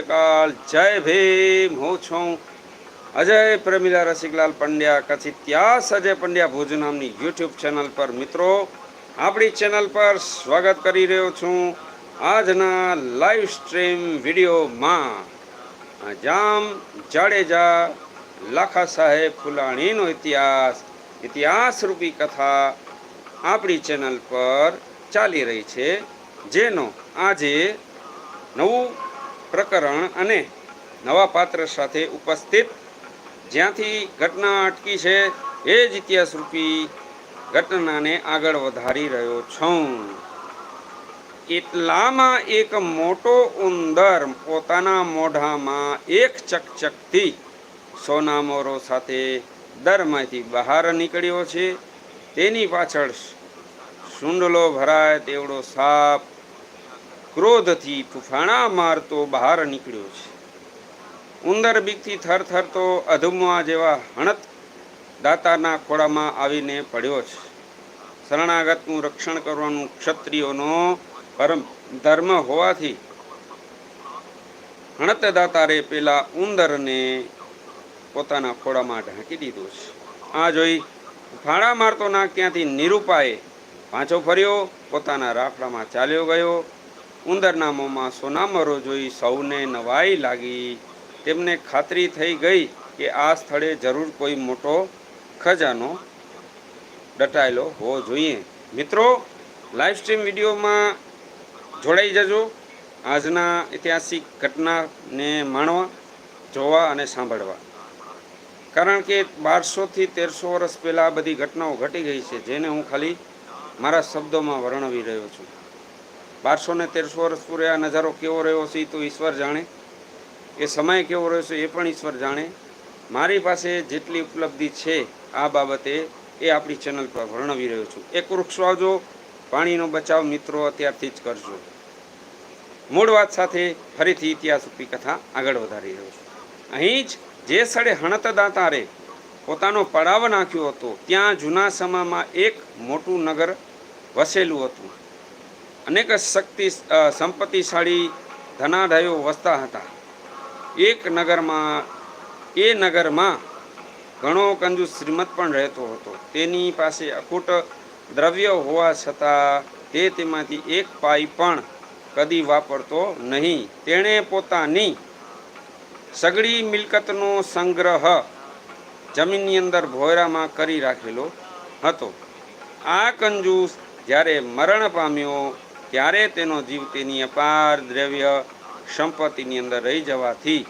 કાલ જય ભીમ, હું છું અજય પ્રમિલા રસિકલાલ પંડ્યા કચ્છ ઇતિહાસ અજય પંડ્યા ભુજ નામની યુટ્યુબ ચેનલ પર. મિત્રો, આપણી ચેનલ પર સ્વાગત કરી રહ્યો છું આજના લાઈવ સ્ટ્રીમ વિડીયોમાં. જામ જાડેજા, લાખા સાહેબ ફુલાણીનો ઇતિહાસ ઇતિહાસ રૂપી કથા આપણી ચેનલ પર ચાલી રહી છે, જેનો આજે નવું પ્રકરણ અને નવા પાત્ર સાથે ઉપસ્થિત. જ્યાંથી ઘટના અટકી છે, એ જ ઇતિહાસરૂપી ઘટનાને આગળ વધારી રહ્યો છું. એટલામાં એક મોટો ઉંદર પોતાના મોઢામાં એક ચકચકથી સોનામોરો સાથે દરમાંથી બહાર નીકળ્યો છે. તેની પાછળ સુંડલો ભરાય તેવડો સાપ ક્રોધથી ફૂફાણા મારતો બહાર નીકળ્યો છે. ઉંદર બીકથી થરથરતો અધમવા જેવા હણત દાતાના ખોળામાં આવીને પડ્યો છે. શરણાગતનું રક્ષણ કરવાનું ક્ષત્રિયોનો પરમ ધર્મ હોવાથી હણત દાતારે પેલા ઉંદરને પોતાના ખોળામાં ઢાંકી દીધો છે. આ જોઈ ફાળા મારતો ના ક્યાંથી નિરૂપાએ પાછો ફર્યો, પોતાના રાફડામાં ચાલ્યો ગયો ઉંદરના મોંમાં સોનામરો જોઈ સૌને નવાઈ લાગી. તેમને ખાતરી થઈ ગઈ કે આ સ્થળે જરૂર કોઈ મોટો ખજાનો દટાયેલો હોવો જોઈએ. મિત્રો લાઈવ સ્ટ્રીમ વિડીયોમાં જોડાઈ જજો. આજના ઐતિહાસિક ઘટનાને માણવા, જોવા અને સાંભળવા. કારણ કે બારસોથી તેરસો વર્ષ પહેલાં બધી ઘટનાઓ ઘટી ગઈ છે, જેને હું ખાલી મારા શબ્દોમાં વર્ણવી રહ્યો છું. બારસો ને તેરસો વર્ષ પૂરે આ નજારો કેવો રહ્યો છે એ તો ઈશ્વર જાણે. એ સમય કેવો રહ્યો છે એ પણ ઈશ્વર જાણે. મારી પાસે જેટલી ઉપલબ્ધિ છે આ બાબતે એ આપણી ચેનલ પર વર્ણવી રહ્યો છું. એક વૃક્ષ વાવજો પાણીનો બચાવ મિત્રો અત્યારથી જ કરજો. મૂળ વાત સાથે ફરીથી ઇતિહાસ રૂપી કથા આગળ વધારી રહ્યો છું. અહીં જ જે સ્થળે હણતદાતારે પોતાનો પડાવ નાખ્યો હતો, ત્યાં જૂના સમયમાં એક મોટું નગર વસેલું હતું. અનેક શક્તિ સંપત્તિશાળી ધનાઢયો વસતા હતા. એક નગરમાં, એ નગરમાં ઘણો કંજૂસ શ્રીમત પણ રહેતો હતો. તેની પાસે અખૂટ દ્રવ્ય હોવા છતાં તે તેમાંથી એક પાઈ પણ કદી વાપરતો નહીં. તેણે પોતાની સગળી મિલકતનો સંગ્રહ જમીનની અંદર ભોયરામાં કરી રાખેલો હતો. આ કંજૂસ જ્યારે મરણ પામ્યો ત્યારે તેનો જીવ તેની અપાર દ્રવ્ય સંપત્તિની અંદર રહી જવાથી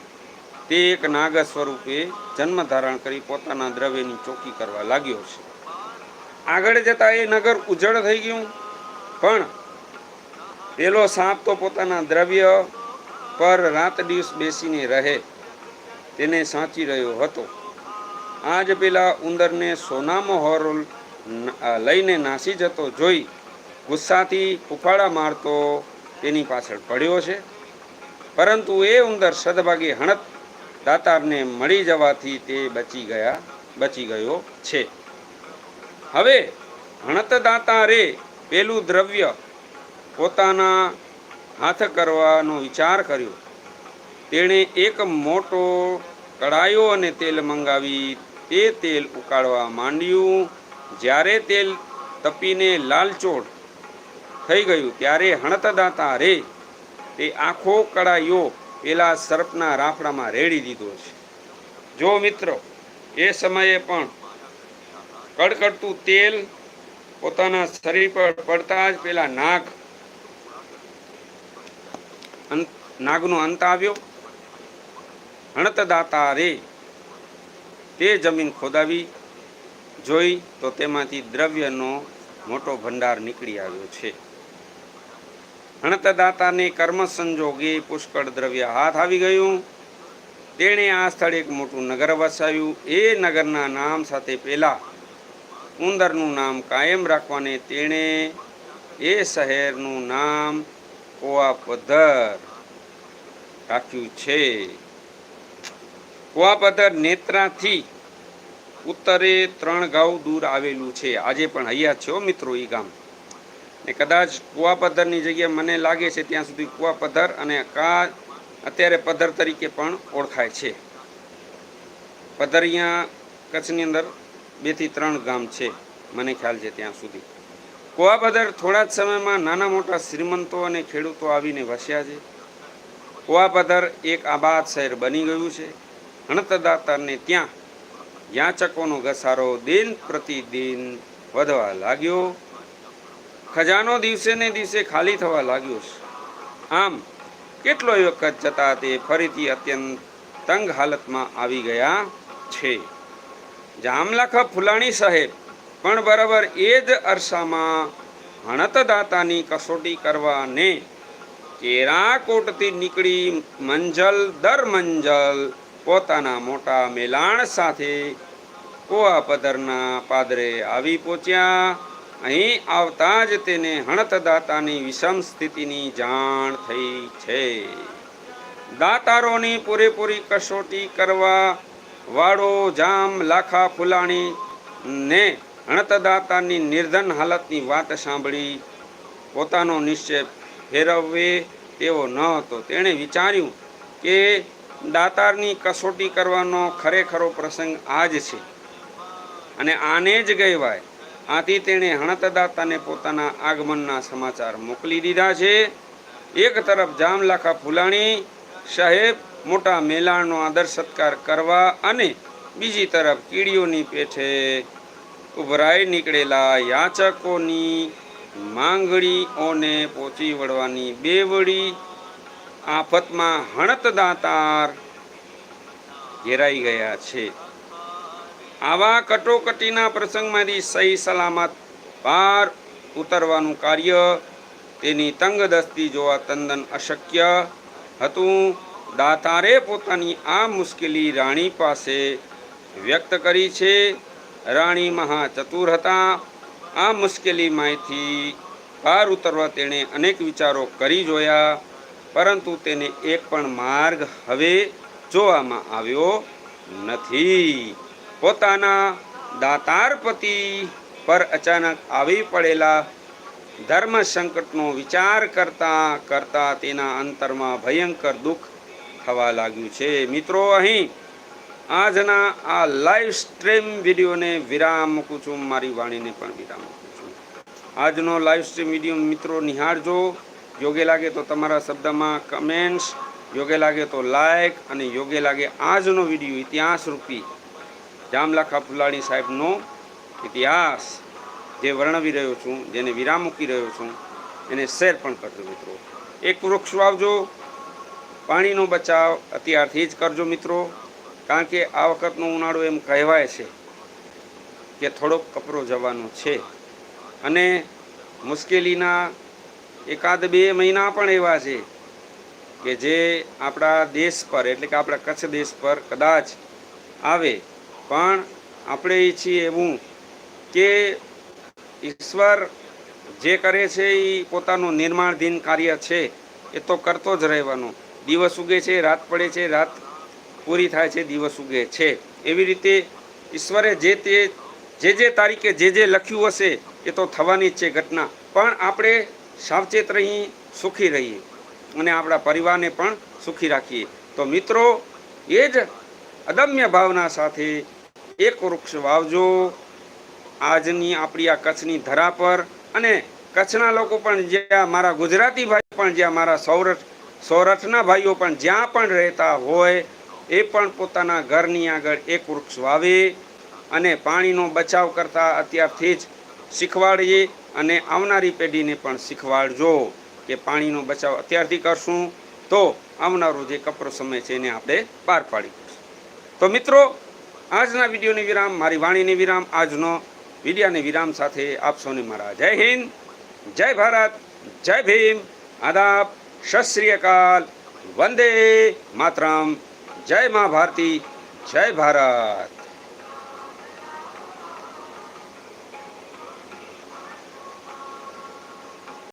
તે એક નાગ સ્વરૂપે જન્મ ધારણ કરી પોતાના દ્રવ્યની ચોકી કરવા લાગ્યો છે. આગળ જતા એ નગર ઉજળ થઈ ગયું. પણ પેલો સાપ તો પોતાના દ્રવ્ય પર રાત દિવસ બેસીને રહે તેને સાચી રહ્યો હતો. આજ પેલા ઉંદરને સોનામો હોરોલ લઈને નાસી જતો જોઈ ગુસ્સાથી ફૂફાડા મારતો તેની પાછળ પડ્યો છે. પરંતુ એ ઉંદર સદભાગે હણત દાતારને મળી જવાથી તે બચી ગયા, બચી ગયો છે. હવે હણત દાતારે પેલું દ્રવ્ય પોતાના હાથ કરવાનો વિચાર કર્યો. તેણે એક મોટો કડાયો અને તેલ મંગાવી તે તેલ ઉકાળવા માંડ્યું. જ્યારે તેલ તપીને લાલચોળ થઈ ગયું. ત્યારે હણતદાતા રે તે આખો કડાયો પેલા સર્પના રાફડામાં રેડી દીધો છે. જો મિત્રો, એ સમયે પણ કડકડતું તેલ પોતાના શરીર પર પડતા જ પેલા નાગ નાગનો અંત આવ્યો. હણતદાતા રે તે જમીન ખોદાવી, જોઈ તો તેમાંથી દ્રવ્યનો મોટો ભંડાર નીકળી આવ્યો છે. હણતદાતાને કર્મ સંજોગે પુષ્કળ દ્રવ્ય હાથ આવી ગયું. તેણે આ સ્થળે એક મોટું નગર વસાવ્યું. એ નગરના નામ સાથે પહેલાં ઉંદરનું નામ કાયમ રાખવાને તેણે એ શહેરનું નામ કોઆપધર રાખ્યું છે. કુવાપધર નેત્રાથી ઉત્તરે ત્રણ ગાઉ દૂર આવેલું છે. આજે પણ હૈયા છે મિત્રો એ ગામ. ને કદાચ કુવાપધરની જગ્યાએ મને લાગે છે ત્યાં સુધી કુવાપધર અને કા અત્યારે પધર તરીકે પણ ઓળખાય છે. અહીંયા કચ્છની અંદર બેથી ત્રણ ગામ છે, મને ખ્યાલ છે ત્યાં સુધી. કુવાપદર થોડા જ સમયમાં નાના મોટા શ્રીમંતો અને ખેડૂતો આવીને વસ્યા છે. કુવાપદર એક આબાદ શહેર બની ગયું છે. હણતદાતાને ત્યાં યાચકોનો ઘસારો દિન પ્રતિદિન વધવા લાગ્યો. ખજાનો દિવસે ને દિવસે ખાલી થવા લાગ્યો છે. આમ, કેટલો વખત જતા તે ફરીથી અત્યંત તંગ હાલતમાં આવી ગયા છે. જામલાખા ફુલાણી સાહેબ પણ બરાબર એ જ અરસામાં હણતદાતાની કસોટી કરવાને કેરાકોટથી નીકળી મંજલ દર મંજલ પોતાના મોટા મેલાણ સાથે કોઆપદરના પાદરે આવી પહોંચ્યા. અહીં આવતા જ તેને હણતદાતાની વિષમ સ્થિતિની જાણ થઈ છે. દાતારોની પૂરેપૂરી કસોટી કરવા વાળો જામ લાખા ફુલાણી ને હણતદાતાની નિર્ધન હાલતની વાત સાંભળી પોતાનો નિશ્ચય ફેરવે તેવો ન હતો. તેણે વિચાર્યું કે દાતારની કસોટી કરવાનો ખરેખરો પ્રસંગ આ જ છે અને આને જ કહેવાય આથી તેણે હણતદાતાને પોતાના આગમનના સમાચાર મોકલી દીધા છે. એક તરફ જામલાખા ફુલાણી સાહેબ મોટા મેલાણનો આદર સત્કાર કરવા અને બીજી તરફ કીડીઓની પેઠે ઉભરાઈ નીકળેલા યાચકોની માંગણીઓને પહોંચી વળવાની બેવડી આફતમાં હણતદાતાર ઘેરાઈ ગયા છે. આવા કટોકટીના પ્રસંગમાંથી સહી સલામત પાર ઉતરવાનું કાર્ય તેની તંગદસ્તી જોવા તંદન અશક્ય હતું. દાતારે પોતાની આ મુશ્કેલી રાણી પાસે વ્યક્ત કરી છે. રાણી મહા ચતુર હતા. આ મુશ્કેલીમાંથી પાર ઉતરવા તેણે અનેક વિચારો કરી જોયા, પરંતુ તેને એક પણ માર્ગ હવે જોવામાં આવ્યો નથી. પોતાના દાતાર પતિ પર અચાનક આવી પડેલા ધર્મ સંકટનો વિચાર કરતા કરતા તેના અંતરમાં ભયંકર દુઃખ થવા લાગ્યું છે. મિત્રો, અહીં આજના આ લાઈવ સ્ટ્રીમ વિડીયોને વિરામ મૂકું છું. મારી વાણીને પણ વિરામ મૂકું છું. આજનો લાઈવ સ્ટ્રીમ વીડિયો મિત્રો નિહાળજો. યોગ્ય લાગે તો તમારા શબ્દમાં કમેન્ટ્સ યોગ્ય લાગે તો લાઈક અને યોગ્ય લાગે આજનો વીડિયો ઇતિહાસ રૂપી જામલાખા ફુલાણી સાહેબનો ઇતિહાસ જે વર્ણવી રહ્યો છું, જેને વિરામ મૂકી રહ્યો છું, એને શેર પણ કરજો મિત્રો. એક વૃક્ષ વાવજો, પાણીનો બચાવ અત્યારથી જ કરજો મિત્રો, કારણ કે આ વખતનો ઉનાળો એમ કહેવાય છે કે થોડોક કપરો જવાનો છે. અને મુશ્કેલીના એકાદ બે મહિના પણ એવા છે કે જે આપણા દેશ પર, એટલે કે આપણા કચ્છ દેશ પર કદાચ આવે પણ આપણે ઈચ્છીએ એવું કે ઈશ્વર જે કરે છે એ પોતાનું નિર્માણધીન કાર્ય છે, એ તો કરતો જ રહેવાનો. દિવસ ઉગે છે, રાત પડે છે, રાત પૂરી થાય છે, દિવસ ઉગે છે. એવી રીતે ઈશ્વરે જે તે, જે જે તારીખે જે જે લખ્યું હશે, એ તો થવાની જ છે ઘટના. પણ આપણે સાવચેત રહી, સુખી રહીએ અને આપણા પરિવારને પણ સુખી રાખીએ. તો મિત્રો, એ જ અદમ્ય ભાવના સાથે એક વૃક્ષ વાવજો. આજની આપણી આ કચ્છની ધરા પર અને કચ્છના લોકો પણ જ્યાં મારા ગુજરાતી ભાઈ પણ જ્યાં મારા સૌરાષ્ટ્ર સૌરાષ્ટ્રના ભાઈઓ પણ જ્યાં પણ રહેતા હોય, એ પણ પોતાના ઘરની આગળ એક વૃક્ષ વાવે અને પાણીનો બચાવ કરતા અત્યારથી જ શીખવાડીએ અને આવનારી પેઢીને પણ શીખવાડજો કે પાણીનો બચાવ અત્યારથી કરશું તો આવનારો જે કપરો સમય છે એને આપણે પાર પાડી તો મિત્રો આજના વિડીયોની વિરામ, મારી વાણીની વિરામ, આજનો વિડિયાને વિરામ સાથે આપશોને મારા જય હિન્દ, જય ભારત, જય ભીમ, આદાબ, સત અકાલ, વંદે માતરમ, જય મા ભારતી, જય ભારત.